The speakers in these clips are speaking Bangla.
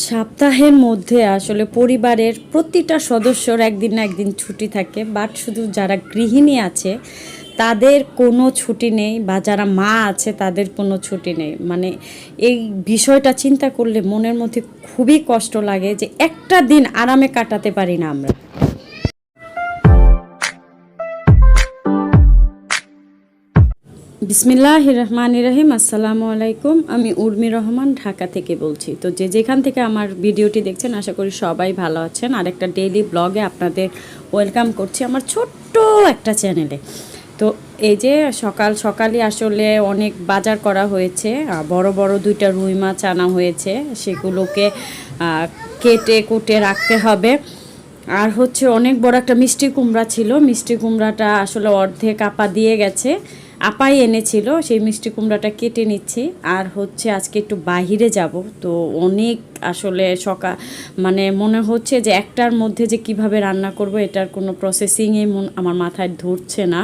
সপ্তাহের মধ্যে আসলে পরিবারের প্রতিটা সদস্যর একদিন না একদিন ছুটি থাকে বাট শুধু যারা গৃহিণী আছে, তাদের কোনো ছুটি নেই বা যারা মা আছে, তাদের কোনো ছুটি নেই। মানে এই বিষয়টা চিন্তা করলে মনের মধ্যে খুবই কষ্ট লাগে যে একটা দিন আরামে কাটাতে পারি না আমরা। বিসমিল্লাহ রহমান রহিম আসসালামু আলাইকুম। আমি উর্মি রহমান ঢাকা থেকে বলছি। তো যে যেখান থেকে আমার ভিডিওটি দেখছেন, আশা করি সবাই ভালো আছেন। আর একটা ডেইলি ব্লগে আপনাদের ওয়েলকাম করছি আমার ছোট্ট একটা চ্যানেলে তো এই যে সকাল, সকালই আসলে অনেক বাজার করা হয়েছে। বড় বড় দুইটা রুই মাছ আনা হয়েছে। সেগুলোকে কেটে, কুটে রাখতে হবে। আর হচ্ছে অনেক বড় একটা মিষ্টি কুমড়া ছিল। মিষ্টি কুমড়াটা আসলে অর্ধেক আপা দিয়ে গেছে। আপাই এনেছিল, সেই মিষ্টি কুমড়াটা কেটে নিচ্ছি। আর হচ্ছে আজকে একটু বাহিরে যাব, তো অনেক আসলে সকাল মানে মনে হচ্ছে যে একটার মধ্যে যে কীভাবে রান্না করব, এটার কোনো প্রসেসিংয়ে আমার মাথায় ধরছে না।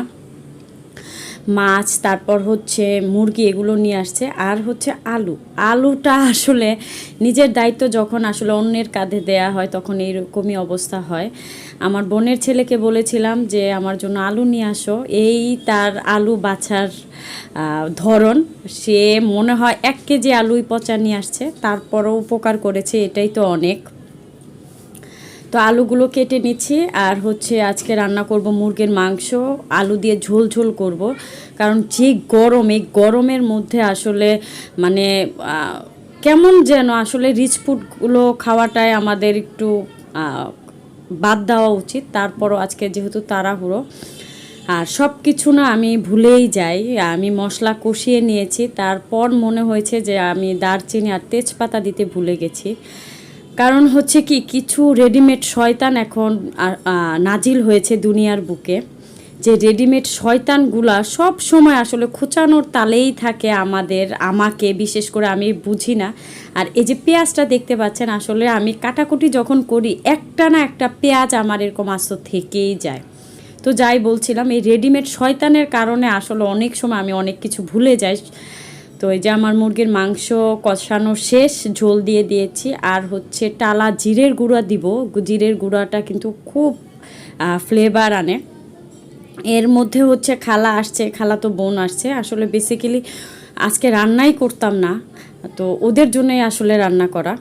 মাছ, তারপর হচ্ছে মুরগি এগুলো নিয়ে আসছে। আর হচ্ছে আলু। আলুটা আসলে নিজের দায়িত্ব যখন আসলে অন্যের কাঁধে দেয়া হয় তখন এইরকমই অবস্থা হয়। আমার বোনের ছেলেকে বলেছিলাম যে, আমার জন্য আলু নিয়ে আসো। এই তার আলু বাছার ধরন। সে মনে হয় এক কেজি আলুই পচা নিয়ে আসছে। তারপরও উপকার করেছে, এটাই তো অনেক। তো আলুগুলো কেটে নিচ্ছি আর হচ্ছে আজকে রান্না করব মুরগির মাংস। আলু দিয়ে ঝোল ঝোল করব। কারণ যে গরম, এই গরমের মধ্যে আসলে মানে কেমন যেন আসলে রিচ ফুডগুলো খাওয়াটাই আমাদের একটু বাদ দেওয়া উচিত। তারপরও আজকে যেহেতু তাড়াহুড়ো। আর সব কিছু না আমি ভুলেই যাই। আমি মশলা কষিয়ে নিয়েছি। তারপর মনে হয়েছে যে আমি দারচিনি আর তেজপাতা দিতে ভুলে গেছি। কারণ হচ্ছে কি, কিছু রেডিমেড শয়তান এখন নাজিল হয়েছে দুনিয়ার বুকে। যে রেডিমেড শয়তানগুলা সব সময় আসলে খোঁচানোর তালেই থাকে আমাদের, আমাকে, বিশেষ করে আমি বুঝি না। আর এই যে পেঁয়াজটা দেখতে পাচ্ছেন, আসলে আমি কাটাকুটি যখন করি, একটা না একটা পেঁয়াজ আমার এরকম আস্ত থেকেই যায়। তো যাই বলছিলাম, এই রেডিমেড শয়তানের কারণে আসলে অনেক সময় আমি অনেক কিছু ভুলে যাই। তো এই যে আমার মুরগির মাংস কষানো শেষ, ঝোল দিয়ে দিয়েছি। আর হচ্ছে টালা জিরের গুঁড়া দিব। জিরের গুঁড়াটা কিন্তু খুব ফ্লেভার আনে। এর মধ্যে হচ্ছে খালা আসছে, খালা তো বোন আসছে। আসলে বেসিক্যালি আজকে রান্নাই করতাম না। তো ওদের জন্যই আসলে রান্না করা।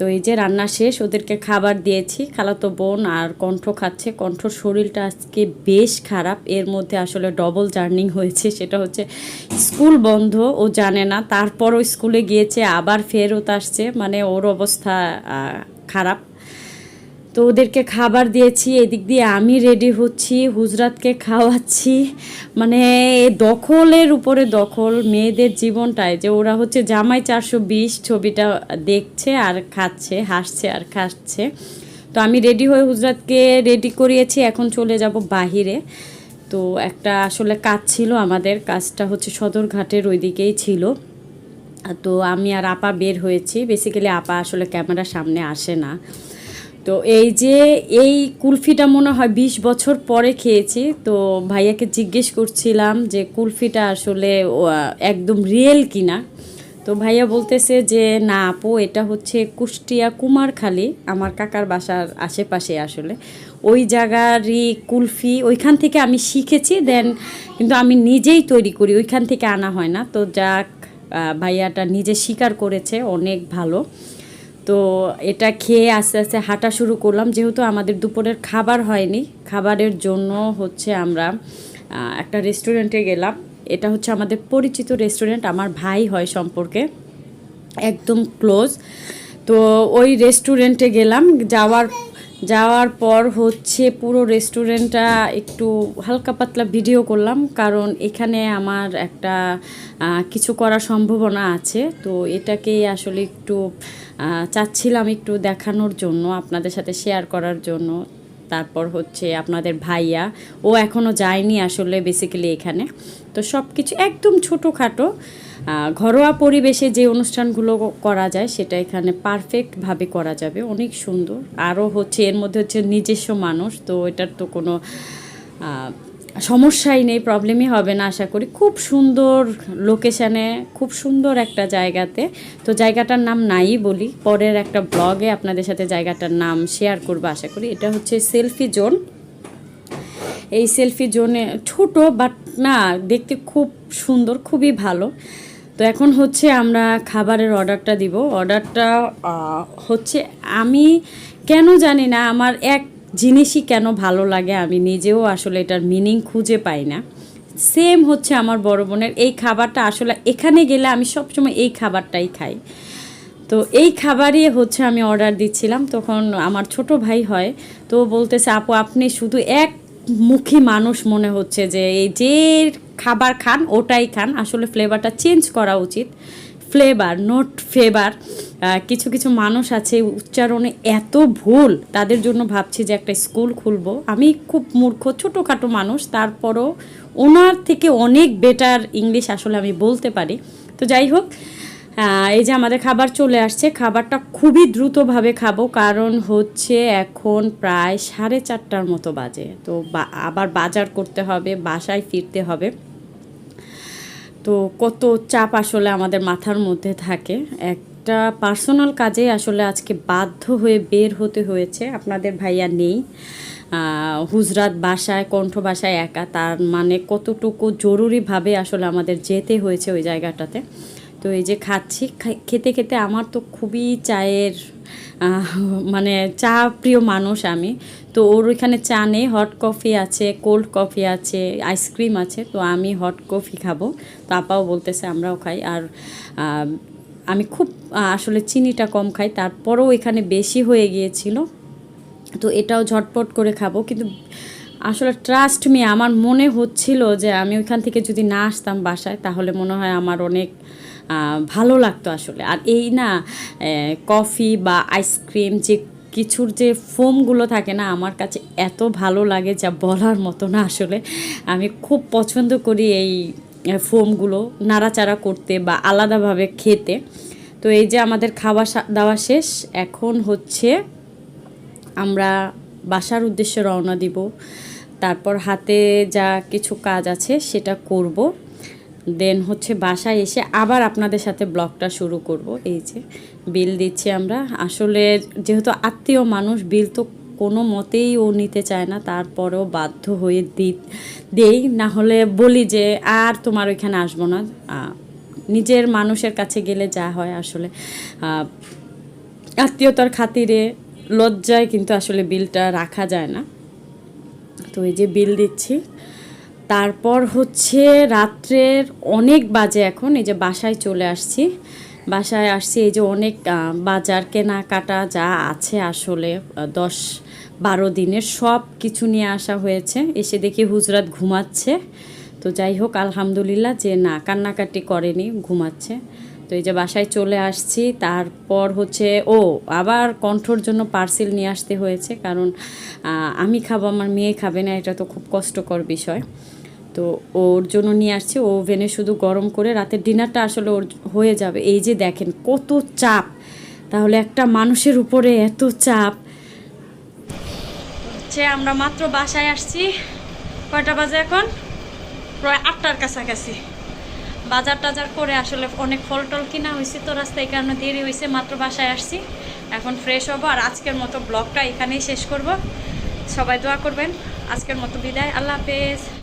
তো এই যে রান্না শেষ, ওদেরকে খাবার দিয়েছি। খালাতো বোন আর কণ্ঠ খাচ্ছে। কণ্ঠর শরীরটা আজকে বেশ খারাপ। এর মধ্যে আসলে ডবল জার্নিং হয়েছে। সেটা হচ্ছে স্কুল বন্ধ, ও জানে না। তারপরও স্কুলে গিয়েছে, আবার ফেরত আসছে। মানে ওর অবস্থা খারাপ। তো ওদেরকে খাবার দিয়েছি, এদিক দিয়ে আমি রেডি হচ্ছি, হুজরাতকে খাওয়াচ্ছি। মানে দখলের উপরে দখল, মেয়েদের জীবনটায় যে ওরা হচ্ছে জামাই চারশো বিশ ছবিটা দেখছে আর খাচ্ছে, হাসছে আর খাচ্ছে। তো আমি রেডি হয়ে হুজরাতকে রেডি করিয়েছি, এখন চলে যাব বাহিরে। তো একটা আসলে কাজ ছিল আমাদের, কাজটা হচ্ছে সদরঘাটের ওইদিকেই ছিল। তো আমি আর আপা বের হয়েছি বেসিক্যালি আপা আসলে ক্যামেরার সামনে আসে না। তো এই যে এই কুলফিটা মনে হয় বিশ বছর পরে খেয়েছি, তো ভাইয়াকে জিজ্ঞেস করছিলাম যে কুলফিটা আসলে একদম রিয়েল কিনা। তো ভাইয়া বলতেছে যে, না আপু, এটা হচ্ছে কুষ্টিয়া কুমারখালী, আমার কাকার বাসার আশেপাশে আসলে। ওই জায়গারই কুলফি, ওইখান থেকে আমি শিখেছি, দেন কিন্তু আমি নিজেই তৈরি করি, ওইখান থেকে আনা হয় না। তো যাক ভাইয়াটা নিজে স্বীকার করেছে, অনেক ভালো। তো এটা খেয়ে আস্তে আস্তে হাঁটা শুরু করলাম। যেহেতু আমাদের দুপুরের খাবার হয়নি, খাবারের জন্য হচ্ছে আমরা একটা রেস্টুরেন্টে গেলাম। এটা হচ্ছে আমাদের পরিচিত রেস্টুরেন্ট আমার ভাই হয় সম্পর্কে, একদম ক্লোজ তো ওই রেস্টুরেন্টে গেলাম, যাওয়ার যাওয়ার পর হচ্ছে পুরো রেস্টুরেন্টটা একটু হালকা পাতলা ভিডিও করলাম, কারণ এখানে আমার একটা কিছু করার সম্ভাবনা আছে। তো এটাকেই আসলে একটু চাচ্ছিলাম একটু দেখানোর জন্য, আপনাদের সাথে শেয়ার করার জন্য। তারপর হচ্ছে আপনাদের ভাইয়া, ও এখনও যায়নি আসলে বেসিক্যালি এখানে। তো সব কিছু একদম ছোটোখাটো ঘরোয়া পরিবেশে যে অনুষ্ঠানগুলো করা যায় সেটা এখানে পারফেক্টভাবে করা যাবে। অনেক সুন্দর। আরও হচ্ছে, এর মধ্যে হচ্ছে নিজস্ব মানুষ, তো এটার তো কোনো সমস্যাই নেই প্রবলেমই হবে না আশা করি। খুব সুন্দর লোকেশানে খুব সুন্দর একটা জায়গাতে। তো জায়গাটার নাম নাই বলি, পরের একটা ব্লগে আপনাদের সাথে জায়গাটার নাম শেয়ার করব আশা করি। এটা হচ্ছে সেলফি জোন এই সেলফি জোনে ছোট বাট না, দেখতে খুব সুন্দর, খুবই ভালো। তো এখন হচ্ছে আমরা খাবারের অর্ডারটা দিব। অর্ডারটা হচ্ছে আমি কেন জানি না, আমার এক জিনিসই কেন ভালো লাগে আমি নিজেও আসলে এটার মিনিং খুঁজে পাই না। সেম হচ্ছে আমার বড় বোনের, এই খাবারটা আসলে এখানে গেলে আমি সবসময় এই খাবারটাই খাই। তো এই খাবারই হচ্ছে আমি অর্ডার দিচ্ছিলাম, তখন আমার ছোট ভাই হয়, তো বলতেছে, আপু, আপনি শুধু এক মুখী মানুষ মনে হচ্ছে যে এই যে খাবার খান, ওটাই খান। আসলে ফ্লেভারটা চেঞ্জ করা উচিত। ফ্লেভার নোট ফ্লেভার কিছু কিছু মানুষ আছে উচ্চারণে এত ভুল, তাদের জন্য ভাবছি যে একটা স্কুল খুলবো। আমি খুব মূর্খ, ছোটোখাটো মানুষ, তারপরও ওনার থেকে অনেক বেটার ইংলিশ আসলে আমি বলতে পারি। তো যাই হোক এই যে আমাদের খাবার চলে আসছে, খাবারটা খুবই দ্রুতভাবে খাব, কারণ হচ্ছে এখন প্রায় সাড়ে চারটার মতো বাজে। তো আবার বাজার করতে হবে, বাসায় ফিরতে হবে। তো কত চাপ আসলে আমাদের মাথার মধ্যে থাকে। একটা পার্সোনাল কাজে আসলে আজকে বাধ্য হয়ে বের হতে হয়েছে। আপনাদের ভাইয়া নেই। হুজরাত বাসায়, কণ্ঠ বাসায় একা, তার মানে কতটুকু জরুরিভাবে আসলে আমাদের যেতে হয়েছে ওই জায়গাটাতে। তো এই যে খাচ্ছি খেতে খেতে আমার তো খুবই চায়ের মানে চা প্রিয় মানুষ আমি। তো ওর ওইখানে চা নেই হট কফি আছে কোল্ড কফি আছে আইসক্রিম আছে, তো আমি হট কফি খাব। তো আপাও বলতেছে আমরাও খাই। আর আমি খুব আসলে চিনিটা কম খাই। তারপরেও এখানে বেশি হয়ে গিয়েছিল। তো এটাও ঝটপট করে খাব। কিন্তু আসলে ট্রাস্ট মি আমার মনে হচ্ছিল যে আমি ওইখান থেকে যদি না আসতাম বাসায়, তাহলে মনে হয় আমার অনেক ভালো লাগতো আসলে। আর এই না কফি বা আইসক্রিম যে কিছুর যে ফোমগুলো থাকে না, আমার কাছে এত ভালো লাগে যা বলার মতো না আসলে। আমি খুব পছন্দ করি এই ফোমগুলো নাড়াচাড়া করতে বা আলাদাভাবে খেতে। তো এই যে আমাদের খাওয়া দাওয়া শেষ, এখন হচ্ছে আমরা বাসার উদ্দেশ্যে রওনা দিব। তারপর হাতে যা কিছু কাজ আছে সেটা করব। দেন হচ্ছে বাসায় এসে আবার আপনাদের সাথে ব্লগটা শুরু করব। এই যে বিল দিচ্ছি আমরা। আসলে যেহেতু আত্মীয় মানুষ, বিল তো কোনো মতেই ও নিতে চায় না। তারপরেও বাধ্য হয়ে দি, দেই। না হলে বলি যে আর তোমার ওইখানে আসব না। নিজের মানুষের কাছে গেলে যা হয় আসলে। আত্মীয়তার খাতিরে লজ্জায় কিন্তু আসলে বিলটা রাখা যায় না। তো এই যে বিল দিচ্ছি। তারপর হচ্ছে রাত্রের অনেক বাজে এখন, এই যে বাসায় চলে আসছি। বাসায় আসছি, এই যে অনেক বাজার কেনাকাটা যা আছে আসলে দশ বারো দিনের সব কিছু নিয়ে আসা হয়েছে। এসে দেখি হুজরাত ঘুমাচ্ছে। তো যাই হোক, আলহামদুলিল্লাহ যে না, কান্নাকাটি করেনি, ঘুমাচ্ছে। তো এই যে বাসায় চলে আসছি, তারপর হচ্ছে, ও, আবার কণ্ঠর জন্য পার্সেল নিয়ে আসতে হয়েছে। কারণ আমি খাব, আমার মেয়ে খাবে না, এটা তো খুব কষ্টকর বিষয়। তো ওর জন্য নিয়ে আসছি। ও ওভেনে শুধু গরম করে রাতের ডিনারটা আসলে ওর হয়ে যাবে। এই যে দেখেন কত চাপ। তাহলে একটা মানুষের উপরে এত চাপ। হচ্ছে আমরা মাত্র বাসায় আসছি। কয়টা বাজে এখন? প্রায় আটটার কাছাকাছি। বাজার টাজার করে আসলে অনেক ফল টল কিনা হয়েছে তো রাস্তায় কারণে দেরি হয়েছে, মাত্র বাসায় আসছি। এখন ফ্রেশ হব আর আজকের মতো ব্লগটা এখানেই শেষ করব। সবাই দোয়া করবেন। আজকের মতো বিদায়। আল্লাহ হাফেজ।